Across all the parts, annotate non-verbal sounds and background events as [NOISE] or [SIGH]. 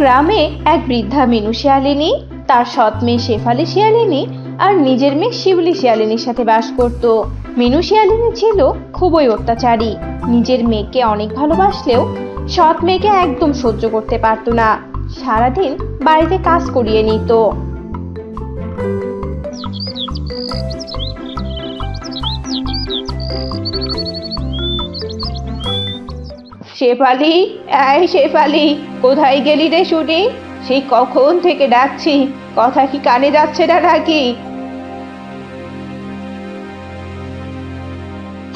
গ্রামে এক বৃদ্ধা মিনু শিয়ালিনী, তার সৎ মেয়ে শেফালি শিয়ালিনী আর নিজের মেয়ে শিবলি শিয়ালিনীর সাথে বাস করত। মিনু শিয়ালিনী ছিল খুবই অত্যাচারী। নিজের মেয়েকে অনেক ভালোবাসলেও সৎ মেয়েকে একদম সহ্য করতে পারত না। সারাদিন বাড়িতে কাজ করিয়ে নিত। শেফালি এই শেফালি কোথায় গেলি রে শুনি? সেই কখন থেকে ডাকছি কথা কি কানে যাচ্ছে না নাকি?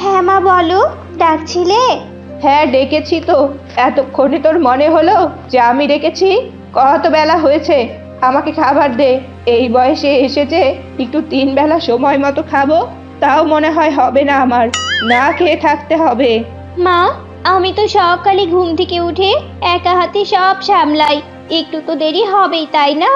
হ্যাঁ মা বলো ডাকছিলে? হ্যাঁ ডেকেছি তো। এতক্ষণে তোর মনে হলো যে আমি ডেকেছি? কত বেলা হয়েছে আমাকে খাবার দে। এই বয়সে এসেছে একটু তিন বেলা সময় মতো খাব তাও মনে হয় হবে না আমার। না খেয়ে থাকতে হবে। মা আমি তো সকালে ঘুম থেকে উঠে একা হাতে সব সামলাই। একটু তো দেরি হবেই, তাই না?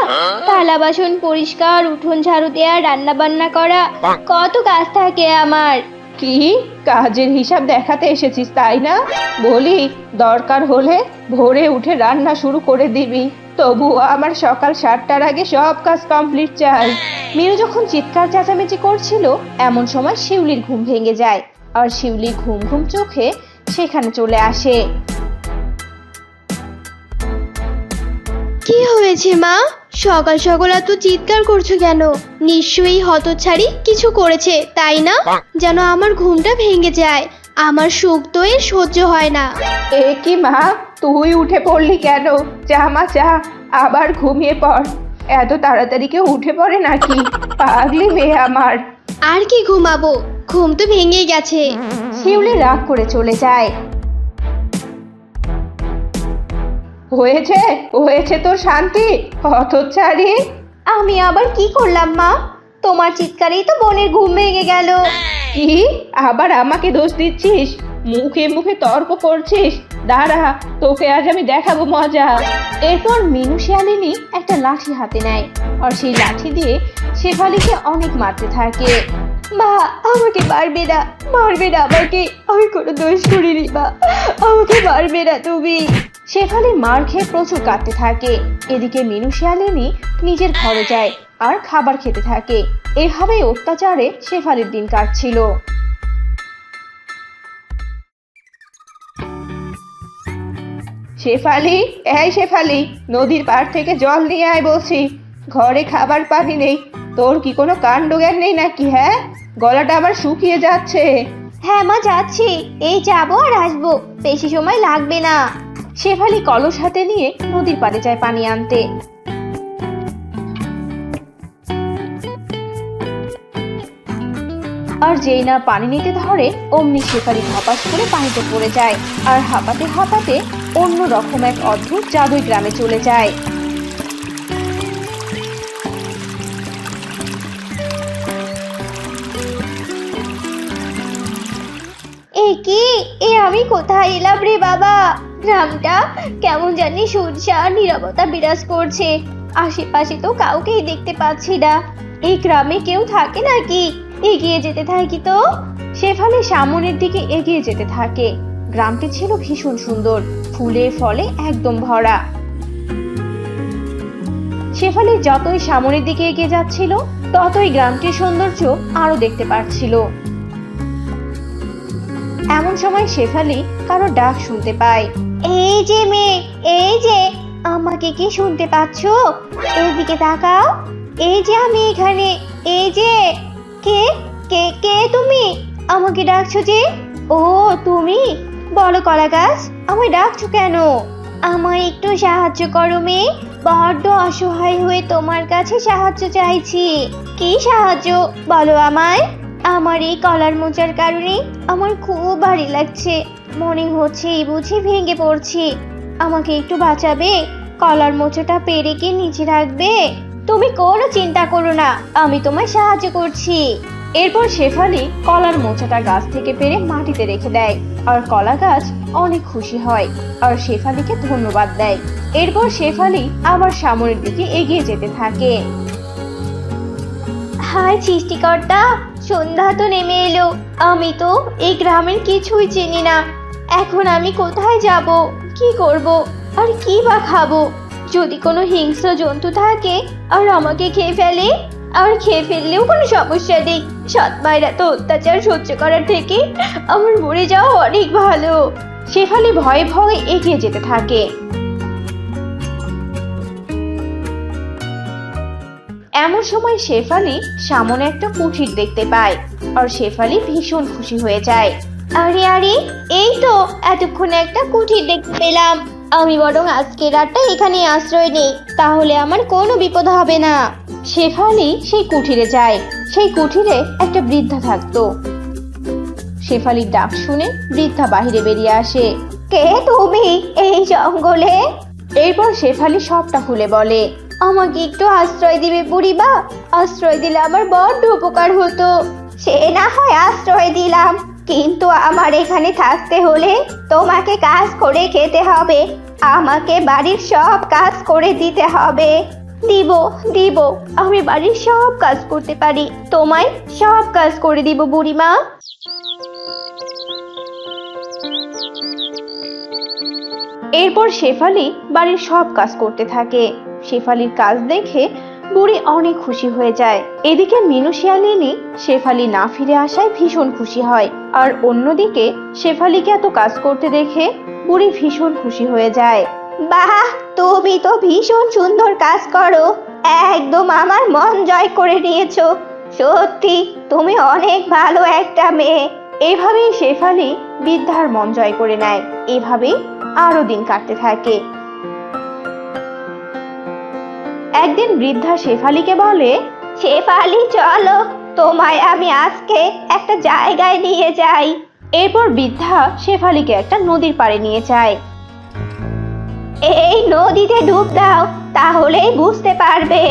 থালা বাসন পরিষ্কার, উঠোন ঝাড়ু দেওয়া রান্না বান্না করা, কত কাজ থাকে আমার। কি? কাজের হিসাব দেখাতে এসেছিস, তাই না? বলি, দরকার হলে ভোরে উঠে রান্না শুরু করে দিবি। তবুও আমার সকাল সাতটার আগে সব কাজ কমপ্লিট চাই। মিনু যখন চিৎকার চেঁচামেচি করছিল, এমন সময় শিউলির ঘুম ভেঙে যায়। আর শিউলি ঘুম ঘুম চোখে সেখানে চলে আসে। কি হয়েছে মা? সকাল সকাল এত চিৎকার করছ কেন? নিশ্চয়ই হতচ্ছাড়ি কিছু করেছে তাই না? যেন আমার ঘুমটা ভেঙে যায়। আমার সুখ তো এর সহ্য হয় না। এ কি মা? তুই উঠে পড়লি কেন? যা মা যা। আবার ঘুমিয়ে পড়। এত তাড়াতাড়ি কেউ উঠে পড়ে নাকি? পাগলি মেয়ে আমার। আর কি ঘুমাবো? ঘুম তো ভেঙে গেছে। শিউলি রাগ করে চলে যায়। হয়েছে? হয়েছে তোর শান্তি? হতচ্ছাড়ি আমি আবার কি করলাম মা? তোমার চিৎকারেই তো বোনের ঘুম ভেঙে গেল। কি? আবার আমাকে দোষ দিচ্ছিস? মুখে মুখে তর্ক করছিস? দাঁড়া তোকে আজ আমি দেখাবো মজা। এরপর মিনু শিয়ালিনী একটা লাঠি হাতে নেয়। আর সেই লাঠি দিয়ে শেফালিকে অনেক মারতে থাকে। মা, আমাকে মারবে না মারবে না আমাকে আমি কোনো দোষ করিনি মা, আমাকে মারবে না তুমি। শেফালি মার খেয়ে প্রচুর কাঁদতে থাকে। এদিকে মিনু শিয়ালিনী নিজের ঘরে যায় আর খাবার খেতে থাকে। এভাবেই অত্যাচারে শেফালির দিন কাটছিল। শেফালি, এই শেফালি, নদীর পাড় থেকে জল নিয়ে আয় বলছি। ঘরে খাবার পানি নেই তোর কি কোনো কাণ্ড জ্ঞান নেই নাকি হ্যাঁ? গলাটা আবার শুকিয়ে যাচ্ছে। হ্যাঁ মা যাচ্ছি। এই যাব আর আসব। বেশি সময় লাগবে না। শেফালি কলস হাতে নিয়ে নদীর পাড়ে যায় পানি আনতে। আর যেই না পানি নিতে ধরে অমনি শেফালি ধপাস করে পানিতে পড়ে যায়। আর হাঁপাতে হাঁপাতে অন্য রকম এক অদ্ভুত জাদুই গ্রামে চলে যায়। কি? এ আমি কোথায় এলাম রে বাবা? গ্রামটা কেমন জানি সুরসার নীরবতা বিরাজ করছে। আশেপাশে তো কাউকেই দেখতে পাচ্ছি না। এই গ্রামে কেউ থাকে নাকি? এগিয়ে যেতে থাকি তো? শেফালি সামনের দিকে এগিয়ে যেতে থাকে। গ্রামটি ছিল ভীষণ সুন্দর। ফুলে ফলে একদম ভরা। শেফালি যতই সামনের দিকে এগিয়ে যাচ্ছিল, ততই গ্রামটির সৌন্দর্য আরও দেখতে পাচ্ছিল। এমন সময় শেফালি কারও ডাক শুনতে পায়। এই যে মেয়ে, এই যে, আমাকে কি শুনতে পাচ্ছো? এইদিকে তাকাও। এই যে আমি এখানে, এই যে, কে কে কে তুমি? আমাকে ডাকছো যে? ও, তুমি? বলো কলা গাছ আমায় ডাকছো কেন? আমায় একটু সাহায্য করো মেয়ে, বড্ড অসহায় হয়ে তোমার কাছে সাহায্য চাইছি। কি সাহায্য? বলো আমায়। আমার এই কলার মোচার কারণে আমার খুব ভারী লাগছে। মনে হচ্ছে এই বুঝি ভেঙে পড়ছি। আমাকে একটু বাঁচাবে? কলার মোচাটা পেরে কি নিচে রাখবে? তুমি কোনো চিন্তা করো না, আমি তোমায় সাহায্য করছি। এরপর শেফালি কলার মোচাটা গাছ থেকে পেরে মাটিতে রেখে দেয়, আর কলা গাছ অনেক খুশি হয়, আর শেফালিকে ধন্যবাদ দেয়। এরপর শেফালি আবার সামনের দিকে এগিয়ে যেতে থাকে। হায় সৃষ্টিকর্তা, সন্ধ্যা তো নেমে এলো। আমি তো এই গ্রামের কিছুই চিনি না। এখন আমি কোথায় যাব? কি করব? আর কি বা খাব? যদি কোনো হিংস্র জন্তু থাকে আর আমাকে খেয়ে ফেলে, আর খেয়ে ফেললেও কোনো সমস্যা নেই। সৎ মায়ের এত অত্যাচার সহ্য করার থেকে আমার মরে যাওয়া অনেক ভালো। শেফালি ভয়ে ভয়ে এগিয়ে যেতে থাকে। এমন সময় শেফালি সামনে একটা কুঠির দেখতে পায় আর শেফালি ভীষণ খুশি হয়ে যায়। আরে আরে, এই তো, এতক্ষণে একটা কুঠির দেখতে পেলাম। আমি বরং আজকে রাতটা এখানে আশ্রয় নেই, তাহলে আমার কোনো বিপদ হবে না। শেফালি সেই কুঠিরে যায়। সেই কুঠিরে একটা বৃদ্ধা থাকতো। শেফালির ডাক শুনে বৃদ্ধা বাহিরে বেরিয়ে আসে। কে তুমি এই জঙ্গলে? এরপর শেফালি সবটা খুলে বলে। আমাকে একটু আশ্রয় দিবে বুড়িমা আশ্রয় দিলে আমার বড্ড উপকার হতো। সে না হয় আশ্রয় দিলাম। কিন্তু আমার এখানে থাকতে হলে তোমাকে কাজ করে খেতে হবে। আমাকে বাড়ির সব কাজ করে দিতে হবে। দিব দিব। আমি বাড়ির সব কাজ করতে পারি। তোমায় সব কাজ করে দিব বুড়িমা এরপর শেফালি বাড়ির সব কাজ করতে থাকে। শেফালির কাজ দেখে বুড়ি অনেক খুশি হয়ে যায়। এদিকে মিনু শিয়ালিনী শেফালি না ফিরে আসায় ভীষণ খুশি হয়। আর অন্যদিকে শেফালিকে এত কাজ করতে দেখে বুড়ি ভীষণ খুশি হয়ে যায়। বাহ তুমি তো ভীষণ সুন্দর কাজ করো। একদম আমার মন জয় করে নিয়েছো। সত্যি তুমি অনেক ভালো একটা মেয়ে। এভাবেই শেফালি বৃদ্ধার মন জয় করে নেয়। এভাবেই আরও দিন কাটতে থাকে। একদিন বৃদ্ধা শেফালিকে বলে, শেফালি, চলো, তোমায় আমি আজকে একটা জায়গায় নিয়ে যাই। এরপর বৃদ্ধা শেফালিকে একটা নদীর পাড়ে নিয়ে যায়। এই নদীতে ডুব দাও, তাহলেই বুঝতে পারবে।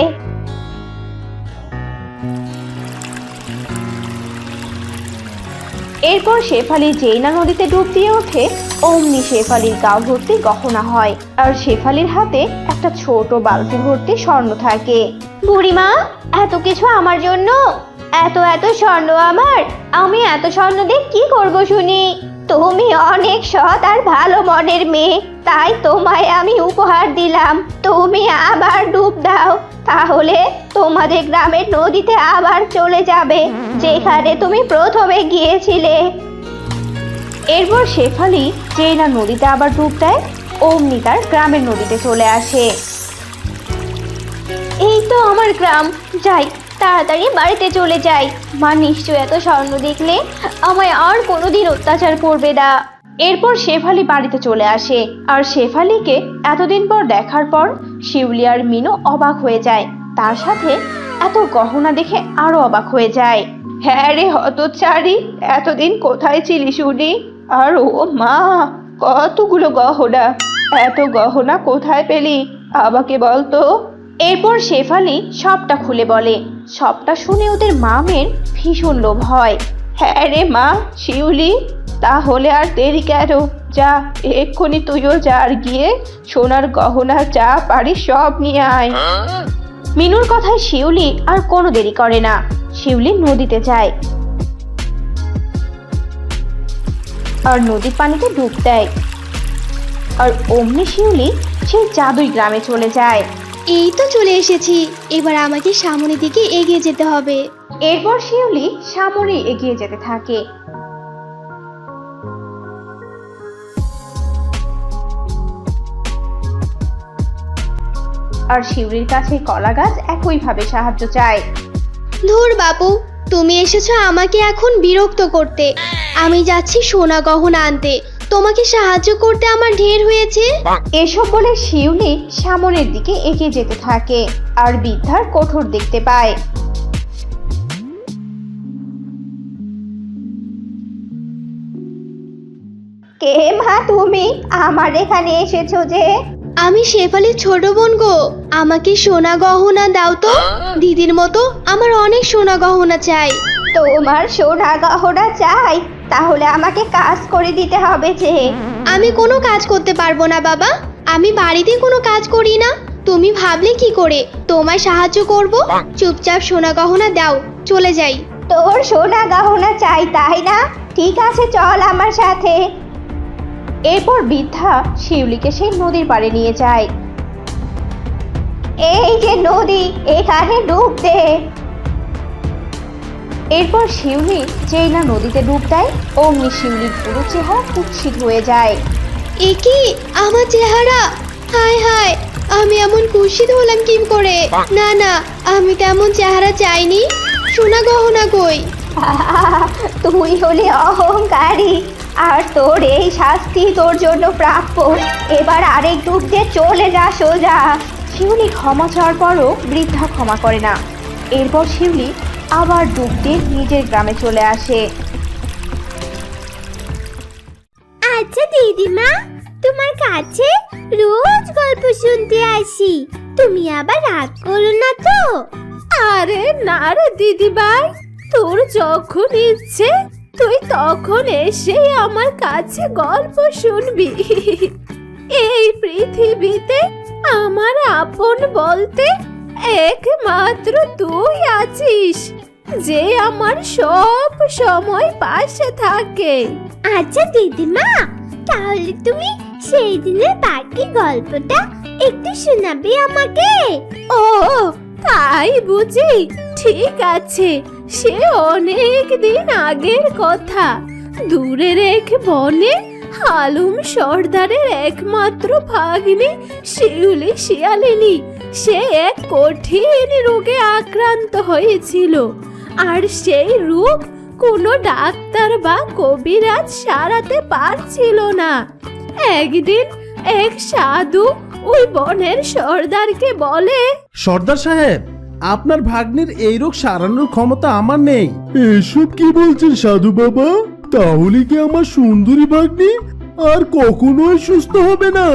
এরপর শেফালি যেই না নদীতে ডুব দিয়ে ওঠে, অমনি শেফালির গা ভর্তি গহনা হয়, আর শেফালির হাতে একটা ছোট বালতি ভর্তি স্বর্ণ থাকে। বুড়িমা, এত কিছু আমার জন্য? এত এত স্বর্ণ আমার, আমি এত স্বর্ণ দিয়ে কি করব শুনি? তুমি অনেক সৎ আর ভালো মনের মেয়ে, তাই তোমায় আমি উপহার দিলাম। তুমি আবার ডুব দাও, তাহলে তোমাদের গ্রামের নদীতে আবার চলে যাবে, যেখানে তুমি প্রথমে গিয়েছিলে। এরপর শেফালি যেই না নদীতে আবার ডুব দেয়, অমনি তার গ্রামের নদীতে চলে আসে। এই তো আমার গ্রাম, যাই। তাড়াতাড়ি বাড়িতে চলে যাই। মা নিশ্চয় এত স্বর্ণ দেখলে আমায় আর কোনোদিন অত্যাচার করবে না। এরপর শেফালি বাড়িতে চলে আসে। আর শেফালিকে এতদিন পর দেখার পর শিউলি আর মিনু অবাক হয়ে যায়। তার সাথে এত গহনা দেখে আরও অবাক হয়ে যায়। হ্যাঁ রে হতচারি, এতদিন কোথায় ছিলি শুনি? আর ও মা, কতগুলো গহনা। এত গহনা কোথায় পেলি? আমাকে বলতো। এরপর শেফালি সবটা খুলে বলে। সবটা শুনে ওদের মামের ভীষণ লোভ হয়। হ্যাঁ রে মা, শিউলি, তাহলে আর দেরি কেন? যা, এক্ষুনি তুইও যা আর গিয়ে সোনার গহনা যা পারিস সব নিয়ে আয়। মিনুর কথায় শিউলি আর কোনো দেরি করে না। শিউলি নদীতে যায়। আর নদীর পানিতে ডুব দেয়। আর অমনি শিউলি সেই জাদুই গ্রামে চলে যায়। এই তো চলে এসেছি। এবার আমাকে সামনের দিকে এগিয়ে যেতে হবে। এরপর শিউলি সামনে এগিয়ে যেতে থাকে। আর শিউলির কাছে কলা গাছ একইভাবে সাহায্য চায়। ধুর বাবু তুমি এসেছ আমাকে এখন বিরক্ত করতে। আমি যাচ্ছি সোনা গহনা আনতে। তোমাকে সাহায্য করতে আমার ঢের হয়েছে? এসব বলে শিউলি সামনের দিকে এগিয়ে যেতে থাকে আর বৃদ্ধার কঠোর দেখতে পায়। কে মা তুমি? আমার এখানে এসেছ যে। আমি শেফালির ছোট বোন গো। আমাকে সোনা গহনা দাও তো। দিদির মতো আমার অনেক সোনা গহনা চাই। তোমার সোনা গহনা চাই? তাহলে আমাকে কাজ করে দিতে হবে যে। আমি কোনো কাজ করতে পারব না বাবা। আমি বাড়িতে কোনো কাজ করি না। তুমি ভাবলে কি করে? তোমায় সাহায্য করব? চুপচাপ সোনা গহনা দাও চলে যাই। তোর সোনা গহনা চাই তাই না? ঠিক আছে চল আমার সাথে। এরপর বৃদ্ধা শিউলিকে সেই নদীর পাড়ে নিয়ে যায়। এই যে নদী এখানে ডুব দে। এরপর শিউলি যেই না নদীতে ডুব দেয় অমনি শিউলির পুরো চেহারা কুৎসিত হয়ে যায়। এ কি? আমার চেহারা? হায় হায় আমি এমন কুৎসিত হলাম কি করে? না না আমি তেমন চেহারা চাইনি। সোনা গহনা কই? [LAUGHS] তুই হলে অহংকারী আর তোর এই শাস্তি তোর জন্য প্রাপ্য। এবার আরেক ডুব দিয়ে চলে যা সোজা। শিউলি ক্ষমা চাওয়ার পরও বৃদ্ধা ক্ষমা করে না। এরপর শিউলি আবার ডুব দিয়ে নিজের গ্রামে চলে আসে। আচ্ছা দিদিমা তোমার কাছে রোজ গল্প শুনতে আসি। তুমি আবার রাগ করো না তো? আরে না রে দিদিভাই তোর যখন ইচ্ছে তুই তখন এসে আমার কাছে গল্প শুনবি। এই পৃথিবীতে আমার আপন বলতে একমাত্র তুই আছিস যে আমার সব সময় পাশে থাকে। আচ্ছা দিদিমা তাহলে তুমি সেই দিনের বাকি গল্পটা একটু শোনাবে আমাকে। ও তাই বুঝি? ঠিক আছে সে অনেক দিন আগের কথা। দূরের এক বনে হালুম সর্দারের একমাত্র ভাগ্নি শিউলি শিয়ালিনী সে এক কঠিন রোগে আক্রান্ত হয়েছিল। আর সেই রোগ কোনো ডাক্তার বা কবিরাজ সারাতে পারছিল না। একদিন এক সাধু ওই বনের সর্দারকে বলে সর্দার সাহেব আপনার ভাগ্নির এই রোগ সারানোর ক্ষমতা আমার নেই। এসব কি বলছেন সাধু বাবা? তাহলে কি আমার সুন্দরী ভাগ্নি আর কখনোই সুস্থ হবে না?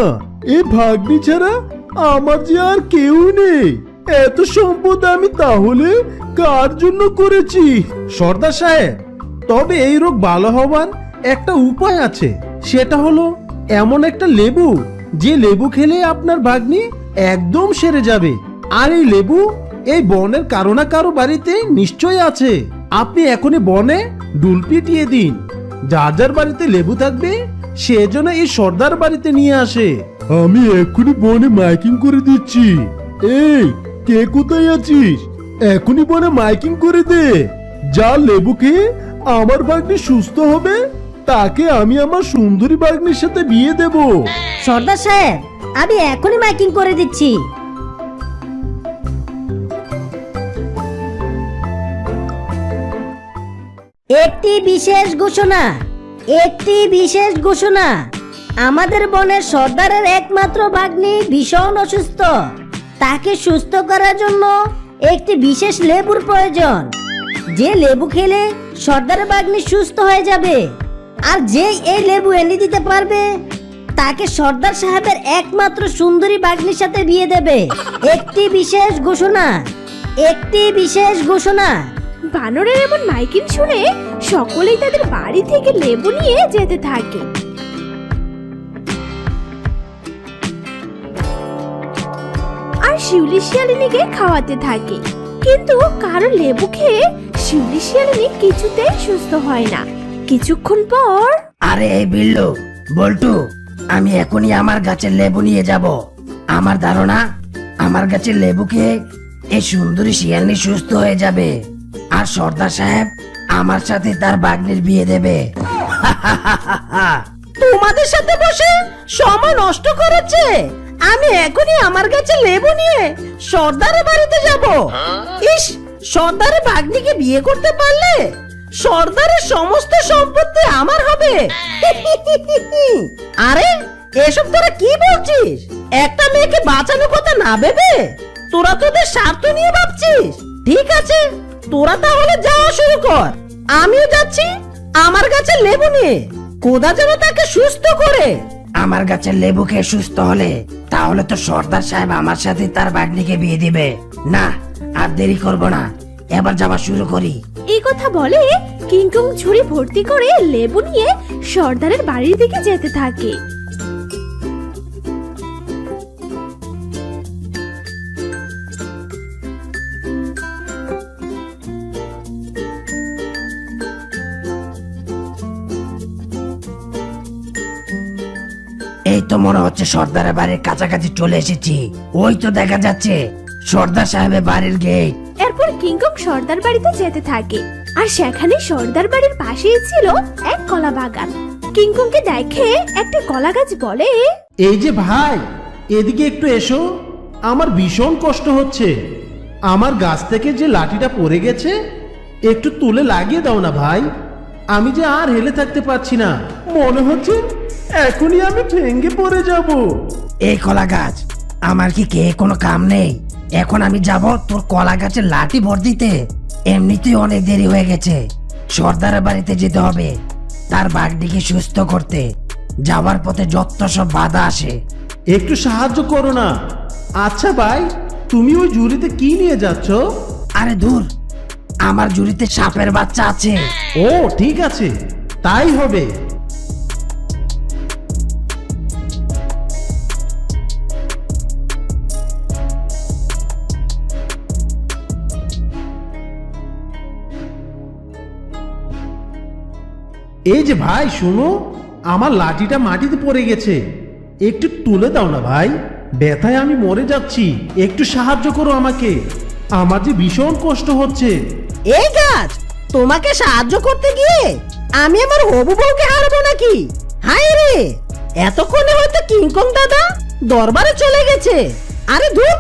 এ ভাগ্নি ছাড়া আমার যে আর কেউ নেই। এত সম্পদ আমি তাহলে কার জন্য করেছি? সর্দার সাহেব, তবে এই রোগ ভালো হওয়ার একটা উপায় আছে। সেটা হলো, এমন একটা লেবু, যে লেবু খেলে আপনার ভাগ্নি একদম সেরে যাবে। আর এই লেবু এই বনের কারও না কারও বাড়িতে নিশ্চয় আছে। আপনি এখনই বনে ডুল পিটিয়ে দিন। যার যার বাড়িতে লেবু থাকবে, সে যেন এই সর্দার বাড়িতে নিয়ে আসে। আমি এখনই বনে মাইকিং করে দিচ্ছি। এই, কে কোথায় আছিস? এখনই বনে মাইকিং করে দে। যা লেবু খেয়ে আমার ভাগ্নি সুস্থ হবে, তাকে আমি আমার সুন্দরী ভাগ্নির সাথে বিয়ে দেব। সর্দার সাহেব, আমি এখনই মাইকিং করে দিচ্ছি। একটি বিশেষ ঘোষণা, একটি বিশেষ ঘোষণা। আমাদের বনের সর্দারের একমাত্র ভাগ্নি ভীষণ অসুস্থ। তাকে সুস্থ করার জন্য একটি বিশেষ লেবুর প্রয়োজন। যে লেবু খেলে সর্দারের ভাগ্নি সুস্থ হয়ে যাবে, আর যে এই লেবু এনে দিতে পারবে, তাকে সর্দার সাহেবের একমাত্র সুন্দরী বাগ্নির সাথে বিয়ে দেবে। একটি বিশেষ ঘোষণা, একটি বিশেষ ঘোষণা। বানরের এমন মাইকিং শুনে সকলেই তাদের বাড়ি থেকে লেবু নিয়ে যেতে থাকে। শিউলি শিয়ালিনীকে খাওয়াতে থাকে। কিন্তু কারও লেবু খেয়ে শিউলি শিয়ালিনী কিছুতেই সুস্থ হয় না। কিছুক্ষণ পর আরে এই বিল্লু বল্টু আমি এখনই আমার গাছের লেবু নিয়ে যাব। আমার ধারণা আমার গাছের লেবু খেয়ে এই সুন্দরী শিয়ালনি সুস্থ হয়ে যাবে। আর সর্দার সাহেব আমার সাথে তার বাগনির বিয়ে দেবে। [LAUGHS] তোমাদের সাথে বসে সময় নষ্ট করেছে? আমি এখনই আমার কাছে লেবু নিয়ে সর্দারের বাড়িতে যাব। ইস সর্দারের ভাগ্নিকে বিয়ে করতে পারলে সর্দারের সমস্ত সম্পত্তি আমার হবে। আরে, এসব তোরা কি বলছিস? একটা মেয়েকে বাঁচানোর কথা না ভেবে তোরা তোদের স্বার্থ নিয়ে ভাবছিস? ঠিক আছে, তোরা তাহলে যাওয়া শুরু কর। আমিও যাচ্ছি আমার কাছে লেবু নিয়ে। কোদা যেন তাকে সুস্থ করে। আমার গাছের লেবু খেয়ে সুস্থ হলে, তাহলে তো সর্দার সাহেব আমার সাথে তার বাগনিকে বিয়ে দিবে। না, আর দেরি করব না। এবার যাওয়া শুরু করি। এই কথা বলে কিংকং ঝুড়ি ভর্তি করে লেবু নিয়ে সর্দারের বাড়ির দিকে যেতে থাকে। এই তো মনে হচ্ছে সর্দারের বাড়ির কাছাকাছি চলে এসেছি। ওই তো দেখা যাচ্ছে সর্দার সাহেবের বাড়ির গেট এরপর কিংকং সর্দার বাড়িতে যেতে থাকে। আর সেখানে সর্দার বাড়ির পাশেই ছিল এক কলা বাগান। কিংকংকে দেখে একটা কলা গাছ বলে এই যে ভাই এদিকে একটু এসো। আমার ভীষণ কষ্ট হচ্ছে। আমার গাছ থেকে যে লাঠিটা পড়ে গেছে একটু তুলে লাগিয়ে দাও না ভাই। আমি যে আর হেলে থাকতে পারছি না। মনে হচ্ছে এখনই আমি ভেঙ্গে পড়ে যাব। এই কলা গাছ আমার কি কে কোনো কাম নেই? এখন আমি যাব তোর কলা গাছের লাঠি ভর দিতে এমনিতেই অনেক দেরি হয়ে গেছে। সর্দারের বাড়িতে যেতে হবে তার বাঘটিকে সুস্থ করতে। যাওয়ার পথে যত সব বাধা আসে। একটু সাহায্য করো না। আচ্ছা ভাই তুমি ওই ঝুড়িতে কি নিয়ে যাচ্ছ? আরে দূর আমার জুড়িতে সাপের বাচ্চা আছে। ও ঠিক আছে। তাই হবে। এই যে ভাই শুনো আমার লাঠিটা মাটিতে পড়ে গেছে। একটু তুলে দাও না ভাই ব্যথায় আমি মরে যাচ্ছি। একটু সাহায্য করো আমাকে। আমার যে ভীষণ কষ্ট হচ্ছে। এই গাছ তোমাকে সাহায্য করতে গিয়ে আমি আমার হবু বউকে হারাবো নাকি? হাই রে! এতক্ষণে হয়তো কিংকং দাদা দরবারে চলে গেছে। আরে ধুর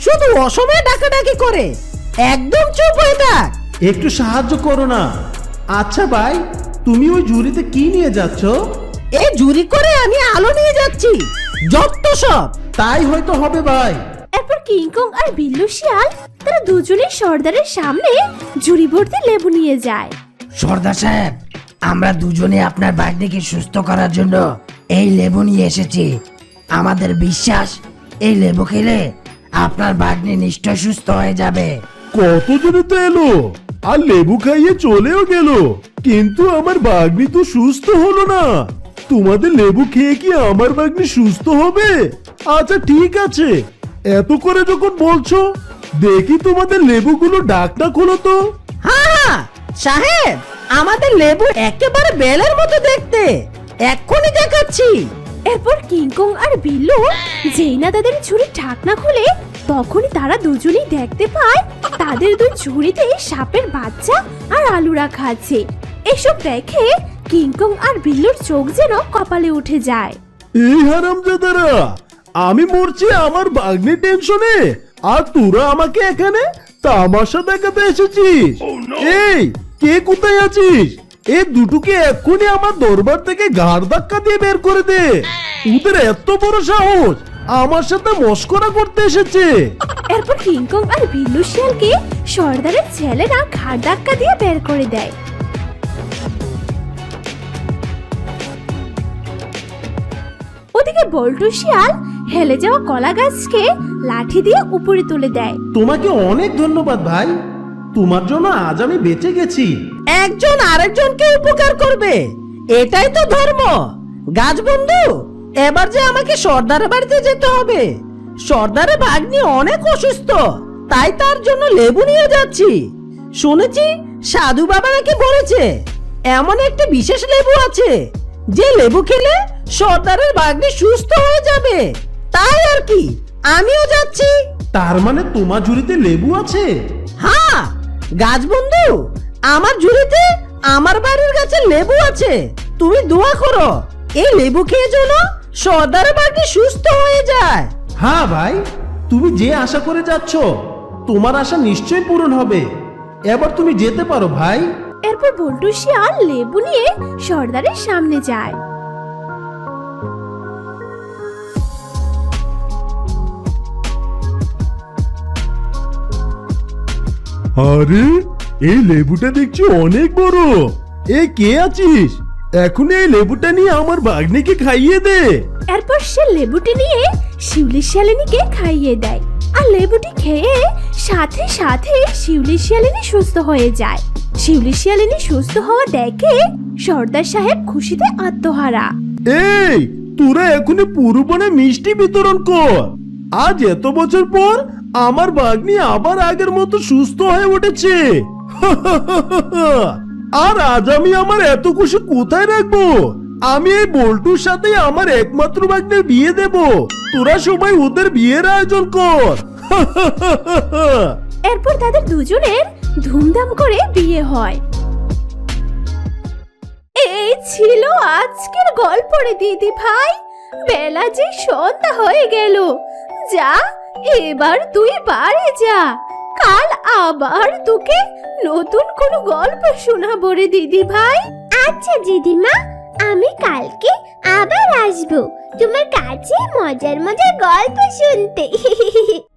শুধু অসময়ে ডাকাডাকি করে। একদম চুপ হয়ে থাক। একটু সাহায্য করো না। আচ্ছা ভাই তুমি ওই ঝুড়িতে কি নিয়ে যাচ্ছ? এই জুরি করে আমি আলো নিয়ে যাচ্ছি। যত সব তাই হয়তো হবে ভাই। এরপর কিংকং আর বিল্লু শিয়াল তারা দুজনেই সর্দারের সামনে ঝুড়ি ভর্তি লেবু নিয়ে যায়। সর্দার সাহেব আমরা দুজনে আপনার বাঘটিকে সুস্থ করার জন্য এই লেবু নিয়ে এসেছি। আমাদের বিশ্বাস এই লেবু খেলে আপনার বাঘনি নিশ্চয় সুস্থ হয়ে যাবে। কতজনে তো এলো? আর লেবু খাইয়ে চলেও গেল। কিন্তু আমার বাগনি তো সুস্থ হলো না। তোমাদের লেবু খেয়ে কি আমার বাগনি সুস্থ হবে? আচ্ছা ঠিক আছে। এত করে যখন বলছো দেখি তোমাদের লেবুগুলো ডাকটা খোলো তো। হ্যাঁ হ্যাঁ। সাহেব আমাদের লেবু একেবারে বেলের মতো দেখতে। এক্ষুনি দেখাচ্ছি। এরপর কিংকং আর বিল্লু যেই না তাদের ঝুড়ির ঢাকনা খুলে তখনই তারা দুজনেই দেখতে পায় তাদের দুই ঝুড়িতে সাপের বাচ্চা আর আলু রাখা আছে। এসব দেখে কিংকং আর বিল্লুর চোখ যেন কপালে উঠে যায়। এই হারামজাদারা আমি মরছি আমার বাগনি টেনশনে আর তোরা আমাকে এখানে তামাশা দেখাতে এসেছিস। এই কে কোথায় আছিস? এই দুটোকে এক্ষুনি আমার দরবার থেকে ঘাড় ধাক্কা দিয়ে বের করে দে। ওদের এত বড় সাহস আমার সাথে মস্করা করতে এসেছে। এরপর কিংকং আর বিল্লু শিয়ালকে সর্দারের ছেলেরা ঘাড় ধাক্কা দিয়ে বের করে দেয়। ওদিকে বল্টু শিয়াল হেলে যাওয়া কলা গাছকে লাঠি দিয়ে উপরে তুলে দেয়। তোমাকে অনেক ধন্যবাদ ভাই। তোমার জন্য আজ আমি বেঁচে গেছি। একজন আরেকজনকে উপকার করবে। এটাই তো ধর্ম। গাছ বন্ধু এবার যে আমাকে সর্দারের বাড়িতে যেতে হবে। সর্দারের ভাগ্নি অনেক অসুস্থ তাই তার জন্য লেবু নিয়ে যাচ্ছি। শুনেছি সাধু বাবা নাকি বলেছে এমন একটি বিশেষ লেবু আছে যে লেবু খেলে সর্দারের ভাগ্নি সুস্থ হয়ে যাবে। তাই আর কি আমিও যাচ্ছি। তার মানে তোমার ঝুড়িতে লেবু আছে? হ্যাঁ গাছ বন্ধু আমার ঝুড়িতে আমার বাড়ির গাছে লেবু আছে। তুমি দোয়া করো এই লেবু খেয়ে যেন সর্দার বাড়ি সুস্থ হয়ে যায়। হ্যাঁ ভাই তুমি যে আশা করে যাচ্ছ তোমার আশা নিশ্চয়ই পূরণ হবে। এবার তুমি যেতে পারো ভাই। এরপর বল্টু শিয়াল লেবু নিয়ে সর্দারের সামনে যায়। আরে এই লেবুটা দেখছি অনেক বড়। এ কে আছিস? এখন এই লেবুটা নিয়ে আমার বাগনিকে খাইয়ে দে। এরপর সে লেবুটি নিয়ে শিউলি শিয়ালিনীকে খাইয়ে দেয়। আর লেবুটি খেয়ে সাথে সাথে শিউলি শিয়ালিনী সুস্থ হয়ে যায়। শিউলি শিয়ালিনী সুস্থ হওয়া দেখে সর্দার সাহেব খুশিতে আত্মহারা। এই তোরা এখনই পুরো বনে মিষ্টি বিতরণ কর। আজ এত বছর পর আমার বাগনি আবার আগের মতো সুস্থ হয়ে উঠেছে। [LAUGHS] আর আজ আমি আমার এত খুশি কোথায় রাখব? আমি এই বল্টুর সাথে আমার একমাত্র ভাগ্নের বিয়ে দেব। তোরা সবাই ওদের বিয়ের আয়োজন কর। [LAUGHS] এরপর তাদের দুজনের ধুমধাম করে বিয়ে হয়। এই ছিল আজকের গল্প রে দিদি ভাই। বেলা যে সন্ধ্যা হয়ে গেল। যা, এবার তুই বাড়ি যা। কাল আবার তোকে নতুন কোনো গল্প শোনাবো রে দিদি ভাই। আচ্ছা দিদিমা, আমি কালকে আবার আসব। তোমার কাছে মজার মজার গল্প শুনতে। [LAUGHS]